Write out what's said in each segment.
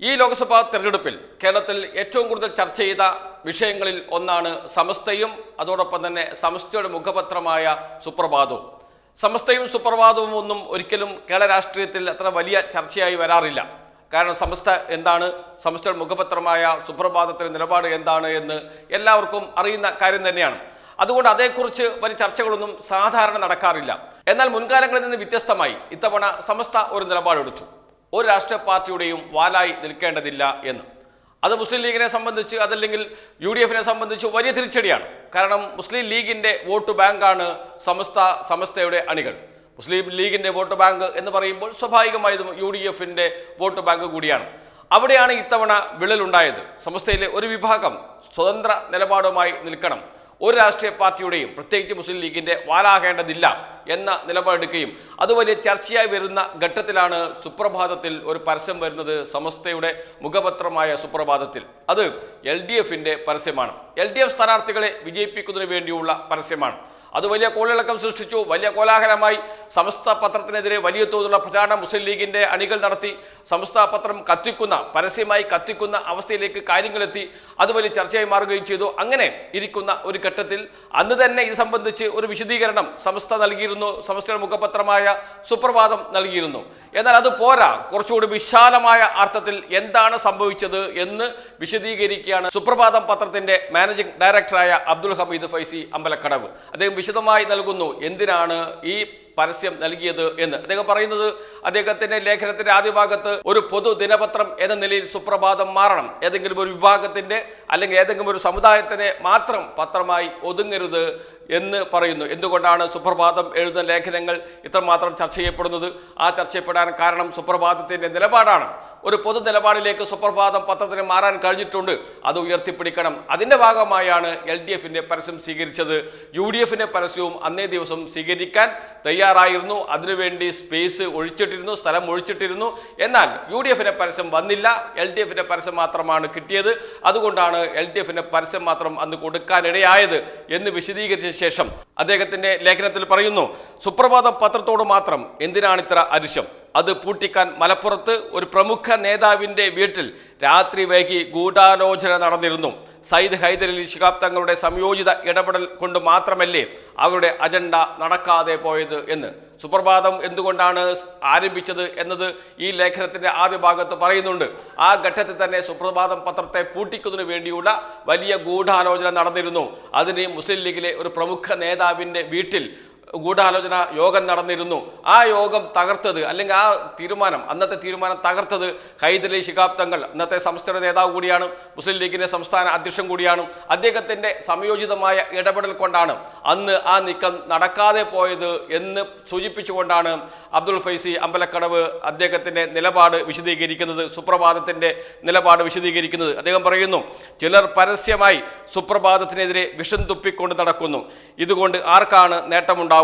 ഈ ലോക്സഭാ തെരഞ്ഞെടുപ്പിൽ കേരളത്തിൽ ഏറ്റവും കൂടുതൽ ചർച്ച ചെയ്ത വിഷയങ്ങളിൽ ഒന്നാണ് സമസ്തയും അതോടൊപ്പം തന്നെ സമസ്തയുടെ മുഖപത്രമായ സുപ്രഭാതവും. സമസ്തയും സുപ്രഭാതവും ഒന്നും ഒരിക്കലും കേരള രാഷ്ട്രീയത്തിൽ അത്ര വലിയ ചർച്ചയായി വരാറില്ല. കാരണം സമസ്ത എന്താണ്? സമസ്തയുടെ മുഖപത്രമായ സുപ്രഭാതത്തിന്റെ നിലപാട് എന്താണ് എന്ന് എല്ലാവർക്കും അറിയുന്ന കാര്യം തന്നെയാണ്. അതുകൊണ്ട് അതേക്കുറിച്ച് വലിയ ചർച്ചകളൊന്നും സാധാരണ നടക്കാറില്ല. എന്നാൽ മുൻകാലങ്ങളിൽ നിന്ന് വ്യത്യസ്തമായി ഇത്തവണ സമസ്ത ഒരു നിലപാടെടുത്തു. ഒരു രാഷ്ട്രീയ പാർട്ടിയുടെയും വാലായി നിൽക്കേണ്ടതില്ല എന്ന്. അത് മുസ്ലിം ലീഗിനെ സംബന്ധിച്ച് അതല്ലെങ്കിൽ യു ഡി എഫിനെ സംബന്ധിച്ച് വലിയ തിരിച്ചടിയാണ്. കാരണം മുസ്ലിം ലീഗിന്റെ വോട്ട് ബാങ്കാണ് സമസ്ത സമസ്തയുടെ അണികൾ. മുസ്ലിം ലീഗിന്റെ വോട്ട് ബാങ്ക് എന്ന് പറയുമ്പോൾ സ്വാഭാവികമായതും യു ഡി എഫിന്റെ വോട്ട് ബാങ്ക് കൂടിയാണ്. അവിടെയാണ് ഇത്തവണ വിള്ളലുണ്ടായത്. സമസ്തയിലെ ഒരു വിഭാഗം സ്വതന്ത്ര നിലപാടുമായി നിൽക്കണം. ഒരു രാഷ്ട്രീയ പാർട്ടിയുടെയും പ്രത്യേകിച്ച് മുസ്ലിം ലീഗിന്റെ വാലാകേണ്ടതില്ല എന്ന നിലപാടെടുക്കുകയും അത് വലിയ ചർച്ചയായി വരുന്ന ഘട്ടത്തിലാണ് സുപ്രഭാതത്തിൽ ഒരു പരസ്യം വരുന്നത് സമസ്തയുടെ മുഖപത്രമായ സുപ്രഭാതത്തിൽ. അത് എൽ ഡി എഫിന്റെ പരസ്യമാണ്. എൽ ഡി എഫ് സ്ഥാനാർത്ഥികളെ വിജയിപ്പിക്കുന്നതിന് വേണ്ടിയുള്ള പരസ്യമാണ്. അത് വലിയ കോളിളക്കം സൃഷ്ടിച്ചു വലിയ കോലാഹലമായി. സമസ്ത പത്രത്തിനെതിരെ വലിയ തോതിലുള്ള പ്രചാരണം മുസ്ലിം ലീഗിന്റെ അണികൾ നടത്തി. സമസ്ത പത്രം കത്തിക്കുന്ന പരസ്യമായി കത്തിക്കുന്ന അവസ്ഥയിലേക്ക് കാര്യങ്ങളെത്തി. അത് വലിയ ചർച്ചയായി മാറുകയും ചെയ്തു. അങ്ങനെ ഇരിക്കുന്ന ഒരു ഘട്ടത്തിൽ അന്ന് തന്നെ ഇത് സംബന്ധിച്ച് ഒരു വിശദീകരണം സമസ്ത നൽകിയിരുന്നു. സമസ്തയുടെ മുഖപത്രമായ സുപ്രഭാതം നൽകിയിരുന്നു. എന്നാൽ അത് പോരാ. കുറച്ചുകൂടി വിശാലമായ അർത്ഥത്തിൽ എന്താണ് സംഭവിച്ചത് എന്ന് വിശദീകരിക്കുകയാണ് സുപ്രഭാതം പത്രത്തിന്റെ മാനേജിംഗ് ഡയറക്ടറായ അബ്ദുൽ ഹമീദ് ഫൈസി അമ്പലക്കടവ്. അദ്ദേഹം വിശദമായി നൽകുന്നു. എന്തിനാണ് ഈ പരസ്യം നൽകിയത് എന്ന്. അദ്ദേഹം പറയുന്നത് അദ്ദേഹത്തിന്റെ ലേഖനത്തിന്റെ ആദ്യ ഭാഗത്ത് ഒരു പൊതു ദിനപത്രം എന്ന നിലയിൽ സുപ്രഭാതം മാറണം. ഏതെങ്കിലും ഒരു വിഭാഗത്തിന്റെ അല്ലെങ്കിൽ ഏതെങ്കിലും ഒരു സമുദായത്തിനെ മാത്രം പത്രമായി ഒതുങ്ങരുത് എന്ന് പറയുന്നു. എന്തുകൊണ്ടാണ് സുപ്രഭാതം എഴുതുന്ന ലേഖനങ്ങൾ ഇത്രമാത്രം ചർച്ച ചെയ്യപ്പെടുന്നത്? ആ ചർച്ച ചെയ്യപ്പെടാൻ കാരണം സുപ്രഭാതത്തിന്റെ നിലപാടാണ്. ഒരു പൊതു നിലപാടിലേക്ക് സുപ്രഭാതം പത്രത്തിന് മാറാൻ കഴിഞ്ഞിട്ടുണ്ട്. അത് ഉയർത്തിപ്പിടിക്കണം. അതിന്റെ ഭാഗമായാണ് എൽ ഡി എഫിന്റെ പരസ്യം സ്വീകരിച്ചത്. യു ഡി പരസ്യവും അന്നേ ദിവസം സ്വീകരിക്കാൻ തയ്യാറായിരുന്നു. അതിനുവേണ്ടി സ്പേസ് ഒഴിച്ചിട്ടിരുന്നു സ്ഥലം ഒഴിച്ചിട്ടിരുന്നു. എന്നാൽ യു ഡി എഫിന്റെ പരസ്യം വന്നില്ല. എൽ ഡി എഫിന്റെ പരസ്യം മാത്രമാണ് കിട്ടിയത്. അതുകൊണ്ടാണ് എൽ ഡി എഫിന്റെ പരസ്യം മാത്രം അന്ന് കൊടുക്കാനിടയായത് എന്ന് വിശദീകരിച്ച ശേഷം അദ്ദേഹത്തിന്റെ ലേഖനത്തിൽ പറയുന്നു സുപ്രഭാത പത്രത്തോട് മാത്രം എന്തിനാണ് ഇത്ര അരിശം? അത് പൂട്ടിക്കാൻ മലപ്പുറത്ത് ഒരു പ്രമുഖ നേതാവിന്റെ വീട്ടിൽ രാത്രി വൈകി ഗൂഢാലോചന നടന്നിരുന്നു. സയ്യിദ് ഹൈദരലി ശിഹാബ് തങ്ങളുടെ സംയോജിത ഇടപെടൽ കൊണ്ട് മാത്രമല്ലേ അവരുടെ അജണ്ട നടക്കാതെ പോയത് എന്ന്. സുപ്രഭാതം എന്തുകൊണ്ടാണ് ആരംഭിച്ചത് എന്നത് ഈ ലേഖനത്തിന്റെ ആദ്യ ഭാഗത്ത് പറയുന്നുണ്ട്. ആ ഘട്ടത്തിൽ തന്നെ സുപ്രഭാതം പത്രത്തെ പൂട്ടിക്കുന്നതിന് വേണ്ടിയുള്ള വലിയ ഗൂഢാലോചന നടന്നിരുന്നു. അതിന് മുസ്ലിം ലീഗിലെ ഒരു പ്രമുഖ നേതാവിന്റെ വീട്ടിൽ ഗൂഢാലോചന യോഗം നടന്നിരുന്നു. ആ യോഗം തകർത്തത് അല്ലെങ്കിൽ ആ തീരുമാനം അന്നത്തെ തീരുമാനം തകർത്തത് ഹൈദലി ശിഹാബ് തങ്ങൾ അന്നത്തെ സംസ്ഥാന നേതാവ് കൂടിയാണ് മുസ്ലിം ലീഗിന്റെ സംസ്ഥാന അധ്യക്ഷൻ കൂടിയാണ്. അദ്ദേഹത്തിന്റെ സംയോജിതമായ ഇടപെടൽ കൊണ്ടാണ് അന്ന് ആ നീക്കം നടക്കാതെ പോയത് എന്ന് സൂചിപ്പിച്ചുകൊണ്ടാണ് അബ്ദുൽ ഫൈസി അമ്പലക്കടവ് അദ്ദേഹത്തിന്റെ നിലപാട് വിശദീകരിക്കുന്നത് സുപ്രഭാതത്തിന്റെ നിലപാട് വിശദീകരിക്കുന്നത്. അദ്ദേഹം പറയുന്നു ചിലർ പരസ്യമായി സുപ്രഭാതത്തിനെതിരെ വിഷം തുപ്പിക്കൊണ്ട് നടക്കുന്നു. ഇതുകൊണ്ട് ആർക്കാണ്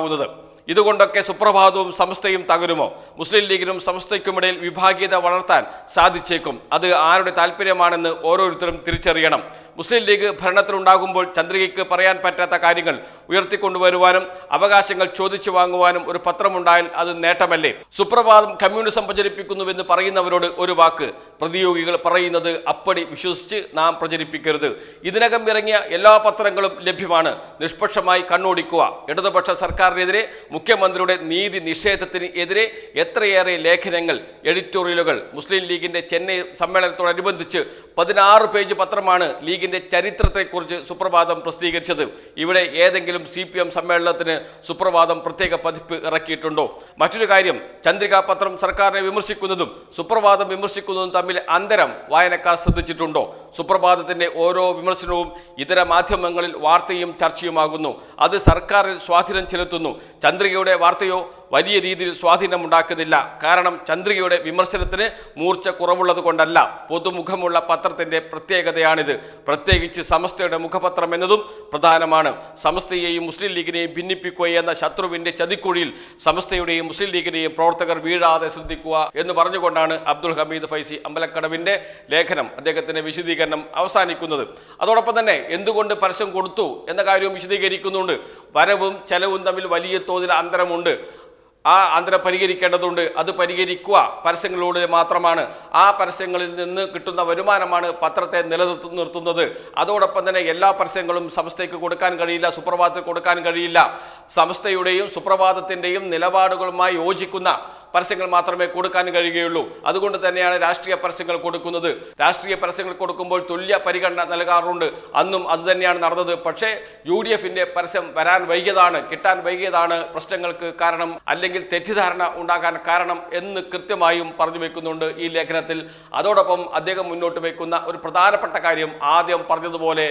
നേട്ടമുണ്ടാവുന്നത് ഇതുകൊണ്ടൊക്കെ സുപ്രഭാതവും സംസ്ഥയും തകരുമോ? മുസ്ലിം ലീഗിനും സംസ്ഥയ്ക്കുമിടയിൽ വിഭാഗീയത വളർത്താൻ സാധിച്ചേക്കും. അത് ആരുടെ താല്പര്യമാണെന്ന് ഓരോരുത്തരും തിരിച്ചറിയണം. മുസ്ലിം ലീഗ് ഭരണത്തിലുണ്ടാകുമ്പോൾ ചന്ദ്രികയ്ക്ക് പറയാൻ പറ്റാത്ത കാര്യങ്ങൾ ഉയർത്തിക്കൊണ്ടുവരുവാനും അവകാശങ്ങൾ ചോദിച്ചു വാങ്ങുവാനും ഒരു പത്രമുണ്ടായാൽ അത് നേട്ടമല്ലേ? സുപ്രഭാതം കമ്മ്യൂണിസം പ്രചരിപ്പിക്കുന്നുവെന്ന് പറയുന്നവരോട് ഒരു വാക്ക്. പ്രതിയോഗികൾ പറയുന്നത് അപ്പടി വിശ്വസിച്ച് നാം പ്രചരിപ്പിക്കരുത്. ഇതിനകം ഇറങ്ങിയ എല്ലാ പത്രങ്ങളും ലഭ്യമാണ്. നിഷ്പക്ഷമായി കണ്ണോടിക്കുക. ഇടതുപക്ഷ സർക്കാരിനെതിരെ മുഖ്യമന്ത്രിയുടെ നീതി നിഷേധത്തിന് എതിരെ എത്രയേറെ ലേഖനങ്ങൾ എഡിറ്റോറിയലുകൾ മുസ്ലിം ലീഗിന്റെ ചെന്നൈ സമ്മേളനത്തോടനുബന്ധിച്ച് പതിനാറ് പേജ് പത്രമാണ് ലീഗിന്റെ ചരിത്രത്തെക്കുറിച്ച് സുപ്രഭാതം പ്രസിദ്ധീകരിച്ചത്. ഇവിടെ ഏതെങ്കിലും സി പി എം സമ്മേളനത്തിന് സുപ്രഭാതം പ്രത്യേക പതിപ്പ് ഇറക്കിയിട്ടുണ്ടോ? മറ്റൊരു കാര്യം ചന്ദ്രികാപത്രം സർക്കാരിനെ വിമർശിക്കുന്നതും സുപ്രഭാതം വിമർശിക്കുന്നതും തമ്മിൽ അന്തരം വായനക്കാർ ശ്രദ്ധിച്ചിട്ടുണ്ടോ? സുപ്രഭാതത്തിന്റെ ഓരോ വിമർശനവും ഇതര മാധ്യമങ്ങളിൽ വാർത്തയും ചർച്ചയുമാകുന്നു. അത് സർക്കാരിൽ സ്വാധീനം ചെലുത്തുന്നു. ചന്ദ്രികയുടെ വാർത്തയോ വലിയ രീതിയിൽ സ്വാധീനമുണ്ടാക്കുന്നില്ല. കാരണം ചന്ദ്രികയുടെ വിമർശനത്തിന് മൂർച്ച കുറവുള്ളത് കൊണ്ടല്ല. പൊതുമുഖമുള്ള പത്രത്തിന്റെ പ്രത്യേകതയാണിത്. പ്രത്യേകിച്ച് സമസ്തയുടെ മുഖപത്രം എന്നതും പ്രധാനമാണ്. സമസ്തയെയും മുസ്ലിം ലീഗിനെയും ഭിന്നിപ്പിക്കുക എന്ന ശത്രുവിന്റെ ചതിക്കുഴിയിൽ സമസ്തയുടെയും മുസ്ലിം ലീഗിനെയും പ്രവർത്തകർ വീഴാതെ ശ്രദ്ധിക്കുക എന്ന് പറഞ്ഞുകൊണ്ടാണ് അബ്ദുൽ ഹമീദ് ഫൈസി അമ്പലക്കടവിന്റെ ലേഖനം അദ്ദേഹത്തിന്റെ വിശദീകരണം അവസാനിക്കുന്നത്. അതോടൊപ്പം തന്നെ എന്തുകൊണ്ട് പരസ്യം കൊടുത്തു എന്ന കാര്യവും വിശദീകരിക്കുന്നുണ്ട്. വരവും ചെലവും തമ്മിൽ വലിയ തോതിൽ അന്തരമുണ്ട്. ആ അന്തരം പരിഹരിക്കേണ്ടതുണ്ട്. അത് പരിഹരിക്കുക പരസ്യങ്ങളിലൂടെ മാത്രമാണ്. ആ പരസ്യങ്ങളിൽ നിന്ന് കിട്ടുന്ന വരുമാനമാണ് പത്രത്തെ നിലനിർത്തുന്നത് നിർത്തുന്നത്. അതോടൊപ്പം തന്നെ എല്ലാ പരസ്യങ്ങളും സംസ്ഥയ്ക്ക് കൊടുക്കാൻ കഴിയില്ല സുപ്രഭാതത്തിൽ കൊടുക്കാൻ കഴിയില്ല. സംസ്ഥയുടെയും സുപ്രഭാതത്തിന്റെയും നിലപാടുകളുമായി യോജിക്കുന്ന പരസ്യങ്ങൾ മാത്രമേ കൊടുക്കാൻ കഴിയുകയുള്ളൂ. അതുകൊണ്ട് തന്നെയാണ് രാഷ്ട്രീയ പരസ്യങ്ങൾ കൊടുക്കുന്നത്. രാഷ്ട്രീയ പരസ്യങ്ങൾ കൊടുക്കുമ്പോൾ തുല്യ പരിഗണന നൽകാറുണ്ട്. അന്നും അത് തന്നെയാണ് നടന്നത്. പക്ഷേ യു ഡി എഫിന്റെ പരസ്യം വരാൻ വൈകിയതാണ് കിട്ടാൻ വൈകിയതാണ് പ്രശ്നങ്ങൾക്ക് കാരണം അല്ലെങ്കിൽ തെറ്റിദ്ധാരണ ഉണ്ടാകാൻ കാരണം എന്ന് കൃത്യമായും പറഞ്ഞു വെക്കുന്നുണ്ട് ഈ ലേഖനത്തിൽ. അതോടൊപ്പം അദ്ദേഹം മുന്നോട്ട് വയ്ക്കുന്ന ഒരു പ്രധാനപ്പെട്ട കാര്യം ആദ്യം പറഞ്ഞതുപോലെ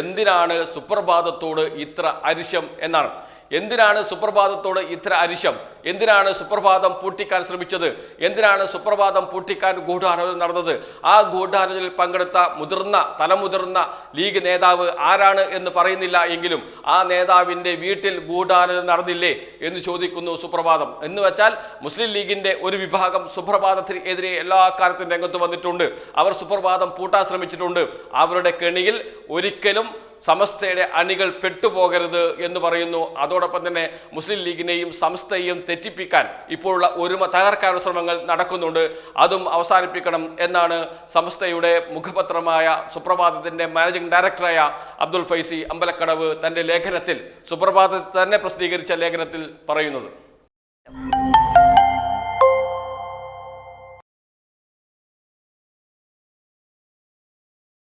എന്തിനാണ് സുപ്രഭാതത്തോട് ഇത്ര അരിശം എന്നാണ്. എന്തിനാണ് സുപ്രഭാതത്തോട് ഇത്ര അരിശം? എന്തിനാണ് സുപ്രഭാതം പൂട്ടിക്കാൻ ശ്രമിച്ചത്? എന്തിനാണ് സുപ്രഭാതം പൂട്ടിക്കാൻ ഗൂഢാലോചന നടന്നത്? ആ ഗൂഢാലോചനയിൽ പങ്കെടുത്ത മുതിർന്ന തലമുതിർന്ന ലീഗ് നേതാവ് ആരാണ് എന്ന് പറയുന്നില്ല എങ്കിലും ആ നേതാവിന്റെ വീട്ടിൽ ഗൂഢാലോചന നടന്നില്ലേ എന്ന് ചോദിക്കുന്നു സുപ്രഭാതം. എന്ന് വെച്ചാൽ മുസ്ലിം ലീഗിന്റെ ഒരു വിഭാഗം സുപ്രഭാതത്തിന് എതിരെ എല്ലാ കാര്യത്തിനും രംഗത്ത് വന്നിട്ടുണ്ട്. അവർ സുപ്രഭാതം പൂട്ടാൻ ശ്രമിച്ചിട്ടുണ്ട്. അവരുടെ കെണിയിൽ ഒരിക്കലും സമസ്തയുടെ അണികൾ പെട്ടുപോകരുത് എന്ന് പറയുന്നു. അതോടൊപ്പം തന്നെ മുസ്ലിം ലീഗിനെയും സമസ്തയെയും തെറ്റിപ്പിക്കാൻ ഇപ്പോഴുള്ള ഒരുമ തകർക്കാനുള്ള ശ്രമങ്ങൾ നടക്കുന്നുണ്ട്. അതും അവസാനിപ്പിക്കണം എന്നാണ് സമസ്തയുടെ മുഖപത്രമായ സുപ്രഭാതത്തിന്റെ മാനേജിംഗ് ഡയറക്ടറായ അബ്ദുൽ ഫൈസി അമ്പലക്കടവ് തന്റെ ലേഖനത്തിൽ സുപ്രഭാതത്തിൽ തന്നെ പ്രസിദ്ധീകരിച്ച ലേഖനത്തിൽ പറയുന്നത്.